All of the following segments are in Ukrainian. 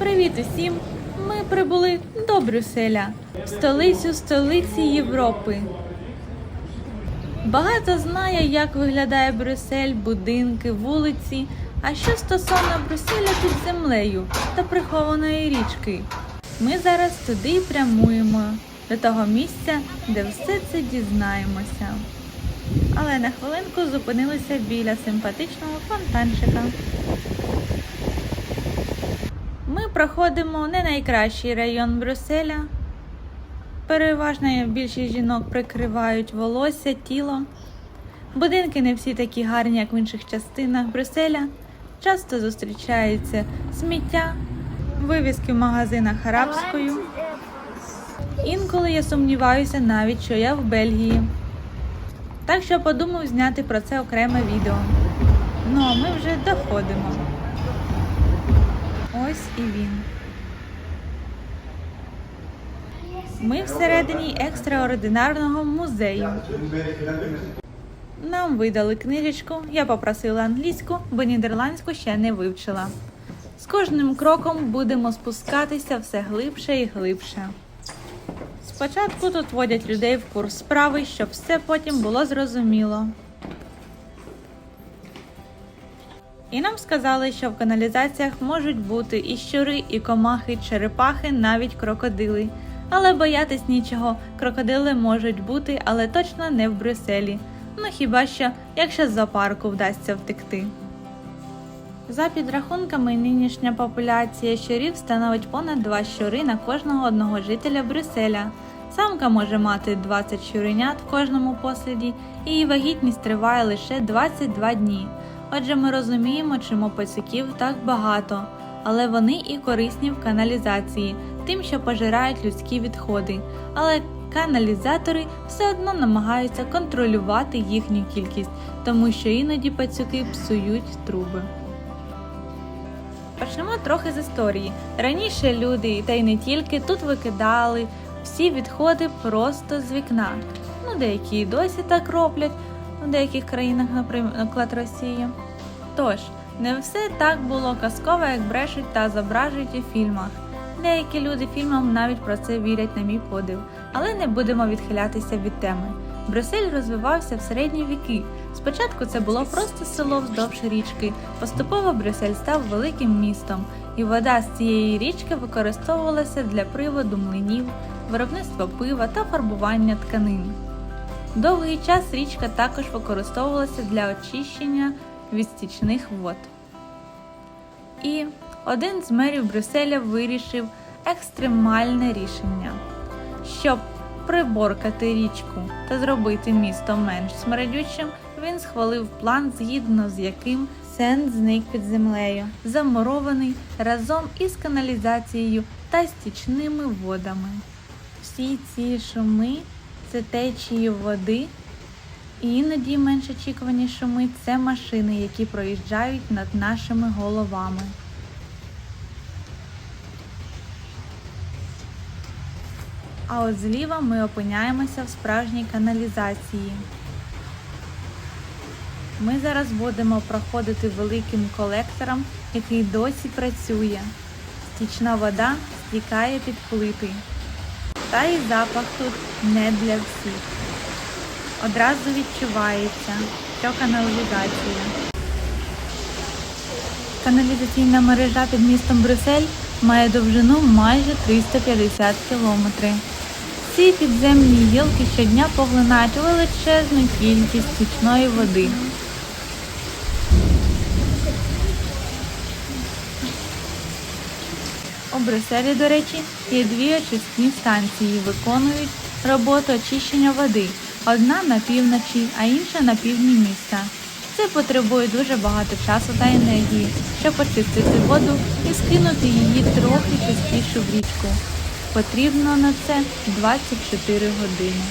Привіт усім! Ми прибули до Брюсселя, столицю столиці Європи. Багато знає, як виглядає Брюссель, будинки, вулиці. А що стосовно Брюсселя під землею та прихованої річки? Ми зараз туди й прямуємо до того місця, де все це дізнаємося. Але на хвилинку зупинилися біля симпатичного фонтанчика. Ми проходимо не найкращий район Брюсселя. Переважна більшість жінок прикривають волосся, тіло. Будинки не всі такі гарні, як в інших частинах Брюсселя. Часто зустрічається сміття, вивіски в магазинах арабською. Інколи я сумніваюся навіть, що я в Бельгії. Так що подумав зняти про це окреме відео. Ну а ми вже доходимо. Ось і він. Ми всередині екстраординарного музею. Нам видали книжечку, я попросила англійську, бо нідерландську ще не вивчила. З кожним кроком будемо спускатися все глибше і глибше. Спочатку тут водять людей в курс справи, щоб все потім було зрозуміло. І нам сказали, що в каналізаціях можуть бути і щури, і комахи, черепахи, навіть крокодили. Але боятись нічого, крокодили можуть бути, але точно не в Брюсселі. Ну хіба що, якщо з зоопарку вдасться втекти. За підрахунками, нинішня популяція щурів становить понад 2 щури на кожного одного жителя Брюсселя. Самка може мати 20 щуренят в кожному посліді, і її вагітність триває лише 22 дні. Отже, ми розуміємо, чому пацюків так багато, але вони і корисні в каналізації, тим, що пожирають людські відходи. Але каналізатори все одно намагаються контролювати їхню кількість, тому що іноді пацюки псують труби. Почнемо трохи з історії. Раніше люди, та й не тільки, тут викидали всі відходи просто з вікна. Ну, деякі і досі так роблять, у деяких країнах, наприклад, Росії. Тож, не все так було казково, як брешуть та зображують у фільмах. Деякі люди фільмам навіть про це вірять на мій подив, але не будемо відхилятися від теми. Брюссель розвивався в середні віки. Спочатку це було просто село вздовж річки. Поступово Брюссель став великим містом, і вода з цієї річки використовувалася для приводу млинів, виробництва пива та фарбування тканин. Довгий час річка також використовувалася для очищення від стічних вод. І один з мерів Брюсселя вирішив екстремальне рішення, щоб приборкати річку та зробити місто менш смердючим, він схвалив план, згідно з яким Сен зник під землею, замурований разом із каналізацією та стічними водами. Всі ці шуми це течії води, і іноді менш очікувані шуми це машини, які проїжджають над нашими головами. А от зліва ми опиняємося в справжній каналізації. Ми зараз будемо проходити великим колектором, який досі працює. Стічна вода стікає під плити. Та і запах тут не для всіх. Одразу відчувається, що каналізація. Каналізаційна мережа під містом Брюссель має довжину майже 350 кілометрів. Ці підземні гілки щодня поглинають величезну кількість стічної води. Брюсселі, до речі, є дві очисні станції, виконують роботу очищення води. Одна на півночі, а інша на півдні міста. Це потребує дуже багато часу та енергії, щоб очистити воду і скинути її трохи частіше в річку. Потрібно на це 24 години.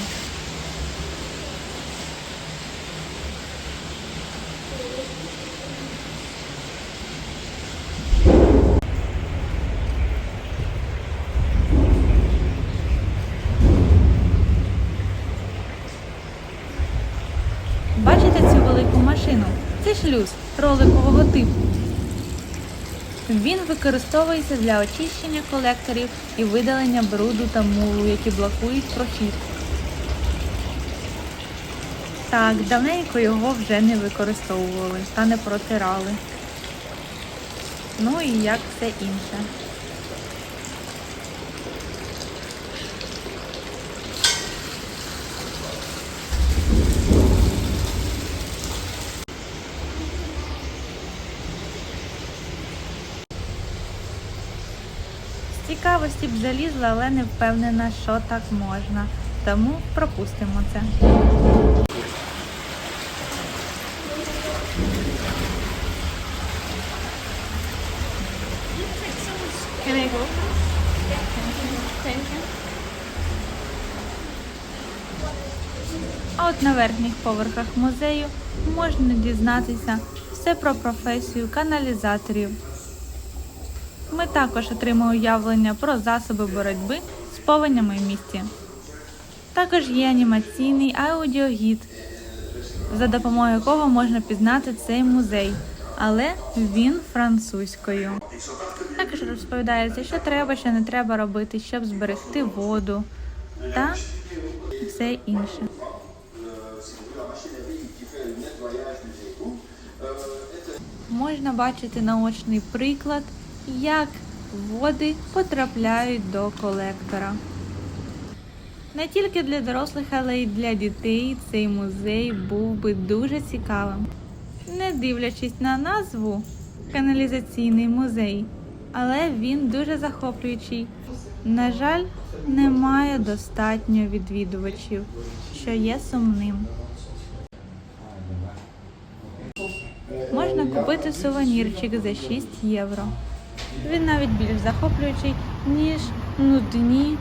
Машину? Це шлюз роликового типу. Він використовується для очищення колекторів і видалення бруду та мулу, які блокують прохід. Так, давненько його вже не використовували та не протирали. Ну і як все інше. Цікавості б залізла, але не впевнена, що так можна. Тому пропустимо це. А от на верхніх поверхах музею можна дізнатися все про професію каналізаторів. Ми також отримали уявлення про засоби боротьби з повенями в місті. Також є анімаційний аудіогід, за допомогою якого можна пізнати цей музей, але він французькою. Також розповідається, що треба, що не треба робити, щоб зберегти воду та все інше. Можна бачити наочний приклад, як води потрапляють до колектора. Не тільки для дорослих, але й для дітей цей музей був би дуже цікавим. Не дивлячись на назву каналізаційний музей, але він дуже захоплюючий. На жаль, немає достатньо відвідувачів, що є сумним. Можна купити сувенірчик за 6 євро. Він навіть більш захоплюючий, ніж нудні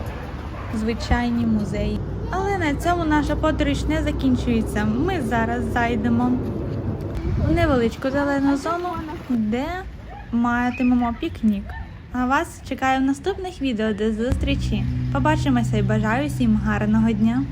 звичайні музеї. Але на цьому наша подорож не закінчується. Ми зараз зайдемо в невеличку зелену зону, де матимемо пікнік. А вас чекаю в наступних відео до зустрічі. Побачимося і бажаю всім гарного дня!